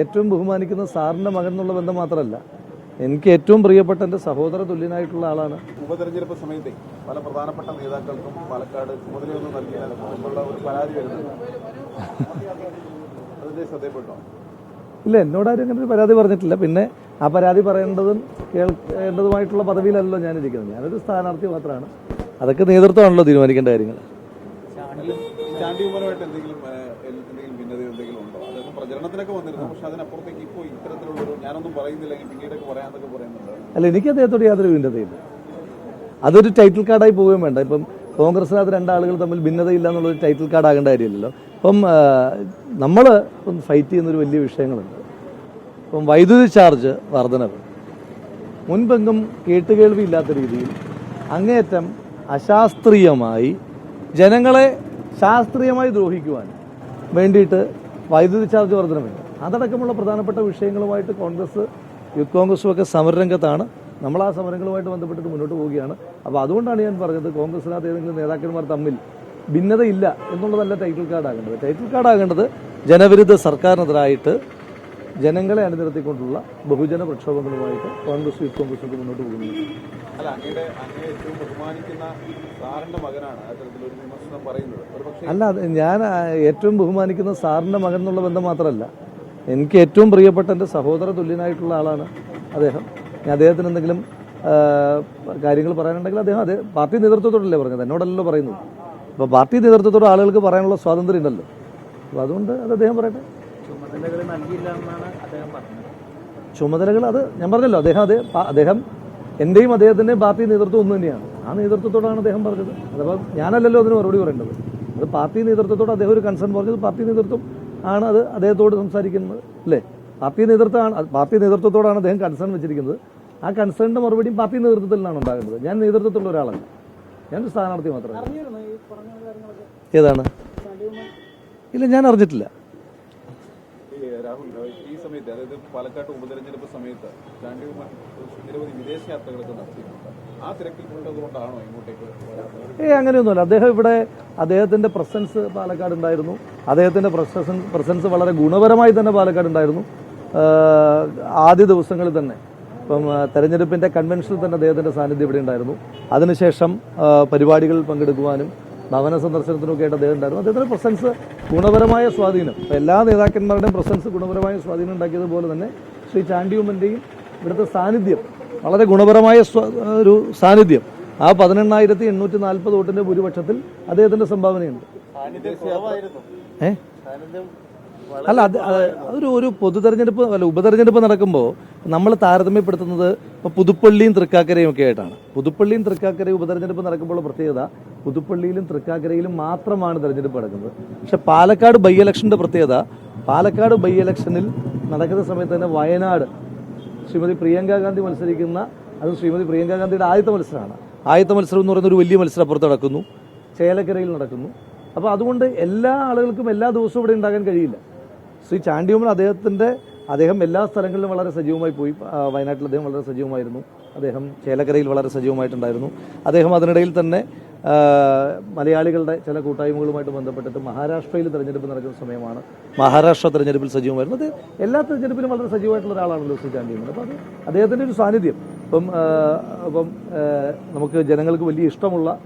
ഏറ്റവും ബഹുമാനിക്കുന്ന സാറിന്റെ മകൻ എന്നുള്ള ബന്ധം മാത്രമല്ല എനിക്ക് ഏറ്റവും പ്രിയപ്പെട്ട എന്റെ സഹോദര തുല്യനായിട്ടുള്ള ആളാണ്. ഉപതെരഞ്ഞെടുപ്പ് സമയത്തെ പല പ്രധാനപ്പെട്ട നേതാക്കൾക്കും പാലക്കാട് ചുമതലയൊന്നും നൽകിയില്ല ഒരു പരാതി വരുന്നുണ്ട് ഇല്ല എന്നോടാരും അങ്ങനെ ഒരു പരാതി പറഞ്ഞിട്ടില്ല. പിന്നെ ആ പരാതി പറയേണ്ടതും കേൾക്കേണ്ടതുമായിട്ടുള്ള പദവിയിലല്ലോ ഞാനിരിക്കുന്നത്. ഞാനൊരു സ്ഥാനാർത്ഥി മാത്രമാണ്. അതൊക്കെ നേതൃത്വമാണല്ലോ തീരുമാനിക്കേണ്ട കാര്യങ്ങൾ. ചാണ്ടി ഉമ്മനുമായിട്ട് എന്തെങ്കിലും ഭിന്നതയോ എന്തെങ്കിലും ഉണ്ടോ അദ്ദേഹം പ്രചരണത്തിനൊക്കെ വന്നിരുന്നു. പക്ഷെ അതിനപ്പുറത്തേക്ക് ഇപ്പോൾ ഇത്തരത്തിലുള്ളൊരു ഞാനൊന്നും പറയുന്നില്ല പിന്നീടൊക്കെ പറയാന്നൊക്കെ പറയുന്നുണ്ട്. അല്ല എനിക്ക് അദ്ദേഹത്തോട് യാതൊരു ഭിന്നതയില്ല. അതൊരു ടൈറ്റിൽ കാർഡായി പോവുകയും വേണ്ട. ഇപ്പം കോൺഗ്രസിനകത്ത് രണ്ടാളുകൾ തമ്മിൽ ഭിന്നതയില്ല എന്നുള്ള ഒരു ടൈറ്റിൽ കാർഡ് ആകേണ്ട കാര്യമില്ലല്ലോ. അപ്പം നമ്മൾ ഇപ്പം ഫൈറ്റ് ചെയ്യുന്നൊരു വലിയ വിഷയങ്ങളുണ്ട്. ഇപ്പം വൈദ്യുതി ചാർജ് വർധനവ്. മുൻപെങ്കും കേട്ടുകേൾവി ഇല്ലാത്ത രീതിയിൽ അങ്ങേയറ്റം അശാസ്ത്രീയമായി ജനങ്ങളെ ശാസ്ത്രീയമായി ദ്രോഹിക്കുവാൻ വേണ്ടിയിട്ട് വൈദ്യുതി ചാർജ് വർധനവുണ്ട് അതടക്കമുള്ള പ്രധാനപ്പെട്ട വിഷയങ്ങളുമായിട്ട് കോൺഗ്രസ് യൂത്ത് കോൺഗ്രസും ഒക്കെ സമരരംഗത്താണ്. നമ്മൾ ആ സമരങ്ങളുമായിട്ട് ബന്ധപ്പെട്ടിട്ട് മുന്നോട്ട് പോവുകയാണ്. അപ്പോൾ അതുകൊണ്ടാണ് ഞാൻ പറഞ്ഞത് കോൺഗ്രസിനകത്ത് ഏതെങ്കിലും നേതാക്കന്മാർ തമ്മിൽ ഭിന്നതയില്ല എന്നുള്ളതല്ല ടൈറ്റിൽ കാർഡ് ആകേണ്ടത്. ടൈറ്റിൽ കാർഡ് ആകേണ്ടത് ജനവിരുദ്ധ സർക്കാരിനെതിരായിട്ട് ജനങ്ങളെ അണിനിരത്തിക്കൊണ്ടുള്ള ബഹുജന പ്രക്ഷോഭങ്ങളുമായിട്ട് കോൺഗ്രസ് യൂത്ത് കോൺഗ്രസ് മുന്നോട്ട് പോകുന്നു. അല്ല ഞാൻ ഏറ്റവും ബഹുമാനിക്കുന്ന സാറിന്റെ മകൻ എന്നുള്ള ബന്ധം മാത്രമല്ല എനിക്ക് ഏറ്റവും പ്രിയപ്പെട്ട എന്റെ സഹോദര തുല്യനായിട്ടുള്ള ആളാണ് അദ്ദേഹം. ഞാൻ അദ്ദേഹത്തിന് എന്തെങ്കിലും കാര്യങ്ങൾ പറയാനുണ്ടെങ്കിൽ അദ്ദേഹം അതേ പാർട്ടി നേതൃത്വത്തോടല്ലേ പറഞ്ഞത്? എന്നോടല്ലോ പറയുന്നത്. അപ്പോൾ പാർട്ടി നേതൃത്വത്തോട് ആളുകൾക്ക് പറയാനുള്ള സ്വാതന്ത്ര്യം ഉണ്ടല്ലോ. അപ്പോൾ അതുകൊണ്ട് അത് അദ്ദേഹം പറയട്ടെ. ചുമതലകൾ നൽകിയില്ല എന്നാണ് അദ്ദേഹം പറഞ്ഞത്. ചുമതലകൾ അത് ഞാൻ പറഞ്ഞല്ലോ അദ്ദേഹം അതേ അദ്ദേഹം എന്റെയും അദ്ദേഹത്തിന്റെ പാർട്ടി നേതൃത്വം ഒന്നു തന്നെയാണ്. ആ നേതൃത്വത്തോടാണ് അദ്ദേഹം പറഞ്ഞത്. അഥവാ ഞാനല്ലല്ലോ അതിന് മറുപടി പറയേണ്ടത്. അത് പാർട്ടി നേതൃത്വത്തോട് അദ്ദേഹം ഒരു കൺസേൺ പറഞ്ഞത് പാർട്ടി നേതൃത്വം ആണ് അത് അദ്ദേഹത്തോട് സംസാരിക്കുന്നത് അല്ലേ? പാർട്ടി നേതൃത്വമാണ് പാർട്ടി നേതൃത്വത്തോടാണ് അദ്ദേഹം കൺസേൺ വെച്ചിരിക്കുന്നത്. ആ കൺസേണിന്റെ മറുപടിയും പാർട്ടി നേതൃത്വത്തിലാണ് ഉണ്ടാകുന്നത്. ഞാൻ നേതൃത്വത്തിലുള്ള ഒരാളല്ല. ഞാൻ സ്ഥാനാർത്ഥി മാത്രമേ ഏതാണ്? ഇല്ല ഞാൻ അറിഞ്ഞിട്ടില്ല. രാഹുൽ ഈ സമയത്ത് അതായത് പാലക്കാട് ഉപതെരഞ്ഞെടുപ്പ് സമയത്ത് ഉമ്മൻ നിരവധി വിദേശ യാത്രകളൊക്കെ നടത്തിയിട്ടുണ്ട്. ആ തിരക്കിൽ കൊണ്ടതുകൊണ്ടാണോ ഇങ്ങോട്ടേക്ക് ഏ അങ്ങനെയൊന്നുമല്ല. അദ്ദേഹം ഇവിടെ അദ്ദേഹത്തിന്റെ പ്രസൻസ് പാലക്കാട് ഉണ്ടായിരുന്നു. അദ്ദേഹത്തിന്റെ പ്രസൻസ് വളരെ ഗുണപരമായി തന്നെ പാലക്കാട് ഉണ്ടായിരുന്നു. ആദ്യ ദിവസങ്ങളിൽ തന്നെ. ഇപ്പം തെരഞ്ഞെടുപ്പിന്റെ കൺവെൻഷനിൽ തന്നെ അദ്ദേഹത്തിന്റെ സാന്നിധ്യം ഇവിടെ ഉണ്ടായിരുന്നു. അതിനുശേഷം പരിപാടികളിൽ പങ്കെടുക്കുവാനും ഭവന സന്ദർശനത്തിനൊക്കെ ആയിട്ട് അദ്ദേഹം ഉണ്ടായിരുന്നു. അദ്ദേഹത്തിന്റെ പ്രസൻസ് ഗുണപരമായ സ്വാധീനം. എല്ലാ നേതാക്കന്മാരുടെയും പ്രസൻസ് ഗുണപരമായ സ്വാധീനം ഉണ്ടാക്കിയതുപോലെ തന്നെ ശ്രീ ചാണ്ടിയുമ്മന്റെയും ഇവിടുത്തെ സാന്നിധ്യം വളരെ ഗുണപരമായ ഒരു സാന്നിധ്യം. ആ പതിനെണ്ണായിരത്തി എണ്ണൂറ്റി നാൽപ്പത് വോട്ടിന്റെ ഭൂരിപക്ഷത്തിൽ അദ്ദേഹത്തിന്റെ സംഭാവനയുണ്ട്. ഏഹ് അല്ല അത് അത് അതൊരു ഒരു പൊതു തെരഞ്ഞെടുപ്പ് അല്ല ഉപതെരഞ്ഞെടുപ്പ് നടക്കുമ്പോൾ നമ്മൾ താരതമ്യപ്പെടുത്തുന്നത് ഇപ്പോൾ പുതുപ്പള്ളിയും തൃക്കാക്കരയും ഒക്കെ ആയിട്ടാണ്. പുതുപ്പള്ളിയും തൃക്കാക്കരയും ഉപതെരഞ്ഞെടുപ്പ് നടക്കുമ്പോൾ പ്രത്യേകത പുതുപ്പള്ളിയിലും തൃക്കാക്കരയിലും മാത്രമാണ് തെരഞ്ഞെടുപ്പ് നടക്കുന്നത്. പക്ഷെ പാലക്കാട് ബൈ ഇലക്ഷന്റെ പ്രത്യേകത പാലക്കാട് ബൈ ഇലക്ഷനിൽ നടക്കുന്ന സമയത്ത് തന്നെ വയനാട് ശ്രീമതി പ്രിയങ്ക ഗാന്ധി മത്സരിക്കുന്ന അത് ശ്രീമതി പ്രിയങ്ക ഗാന്ധിയുടെ ആദ്യത്തെ മത്സരമാണ്. ആദ്യത്തെ മത്സരം എന്ന് പറയുന്ന ഒരു വലിയ മത്സരം അപ്പുറത്ത് നടക്കുന്നു. ചേലക്കരയിൽ നടക്കുന്നു. അപ്പോൾ അതുകൊണ്ട് എല്ലാ ആളുകൾക്കും എല്ലാ ദിവസവും ഇവിടെ ഉണ്ടാകാൻ കഴിയില്ല. ശ്രീ ചാണ്ടിയോമൻ അദ്ദേഹത്തിന്റെ അദ്ദേഹം എല്ലാ സ്ഥലങ്ങളിലും വളരെ സജീവമായി പോയി. വയനാട്ടിൽ അദ്ദേഹം വളരെ സജീവമായിരുന്നു. അദ്ദേഹം ചേലക്കരയിൽ വളരെ സജീവമായിട്ടുണ്ടായിരുന്നു. അദ്ദേഹം അതിനിടയിൽ തന്നെ മലയാളികളുടെ ചില കൂട്ടായ്മകളുമായിട്ട് ബന്ധപ്പെട്ടിട്ട് മഹാരാഷ്ട്രയിൽ തെരഞ്ഞെടുപ്പ് നടക്കുന്ന സമയമാണ്. മഹാരാഷ്ട്ര തിരഞ്ഞെടുപ്പിൽ സജീവമായിരുന്നു. അത് എല്ലാ തിരഞ്ഞെടുപ്പിലും വളരെ സജീവമായിട്ടുള്ള ഒരാളാണല്ലോ ശ്രീ ചാണ്ടിയോമൻ അപ്പോൾ അത് അദ്ദേഹത്തിന്റെ ഒരു സാന്നിധ്യം. ഇപ്പം അപ്പം നമുക്ക് ജനങ്ങൾക്ക് വലിയ ഇഷ്ടമുള്ള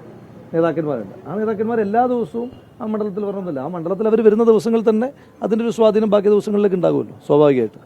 നേതാക്കന്മാരുണ്ട്. ആ നേതാക്കന്മാർ എല്ലാ ദിവസവും ആ മണ്ഡലത്തിൽ വരണമെന്നില്ല. ആ മണ്ഡലത്തിൽ അവർ വരുന്ന ദിവസങ്ങളിൽ തന്നെ അതിന്റെ ഒരു സ്വാധീനം ബാക്കി ദിവസങ്ങളിലേക്ക് ഉണ്ടാകുമല്ലോ സ്വാഭാവികമായിട്ട്.